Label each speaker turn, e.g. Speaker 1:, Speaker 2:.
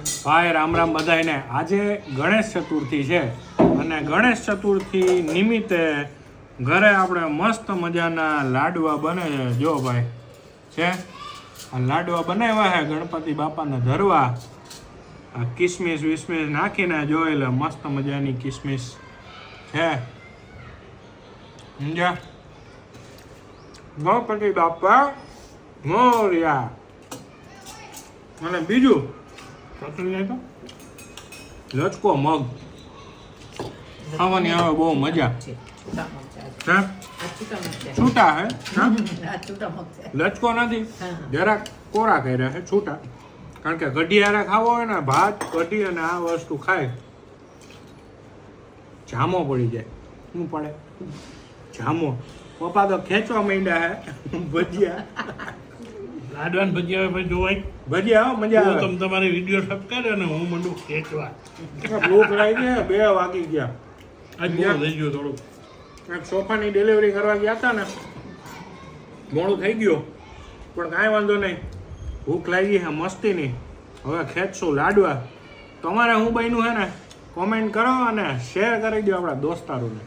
Speaker 1: ભાઈ, રામ રામ બધાને આજે ગણેશ ચતુર્થી છે અને ગણેશ ચતુર્થી નિમિત્તે ઘરે આપણે મસ્ત મજાના લાડવા બને છે. જો ભાઈ, છે? આ લાડવા બનાવ્યા છે ગણપતિ બાપાને ધરવા. આ કિસમિસ વિસમિસ નાખીને જો એટલે મસ્ત મજાની કિસમિસ છે. સમજ્યા? ગણપતિ બાપા મોર્યા. અને બીજું ચટણી નાખો લચકો મગ. ખાવાની આવે બહુ મજા.
Speaker 2: છે છૂટા
Speaker 1: હે? લચકો નથી? જરાક કોરા કર્યા છે છૂટા. કારણ કે ગઢિયારે ખાવો હોય ને ભાત કઢી અને આ વસ્તુ ખાય. જામો પડી જાય. શું પડે? જામો. પપ્પા તો ખેંચવા માંડ્યા હે ભજીયા.
Speaker 3: લાડવાન ભજીયા ભાઈ જોવાય.
Speaker 1: ભજીયા આવો મજા આવે.
Speaker 3: તમે તમારી વીડિયો સબસ્ક્રાઈબ અને હું મંડું ખેંચવા.
Speaker 1: ભૂખ લાગી છે બે વાગી ગયા.
Speaker 3: આજ બહુ થઈ ગયું થોડુંક.
Speaker 1: એક સોફાની ડિલિવરી કરવા ગયા હતા ને મોડું થઈ ગયું. પણ કાંઈ વાંધો નહીં. ભૂખ લાગી છે મસ્તીની. હવે ખેંચશું લાડવા. તમારે હું બન્યું છે ને કોમેન્ટ કરો અને શેર કરી દો આપણા દોસ્તારોને.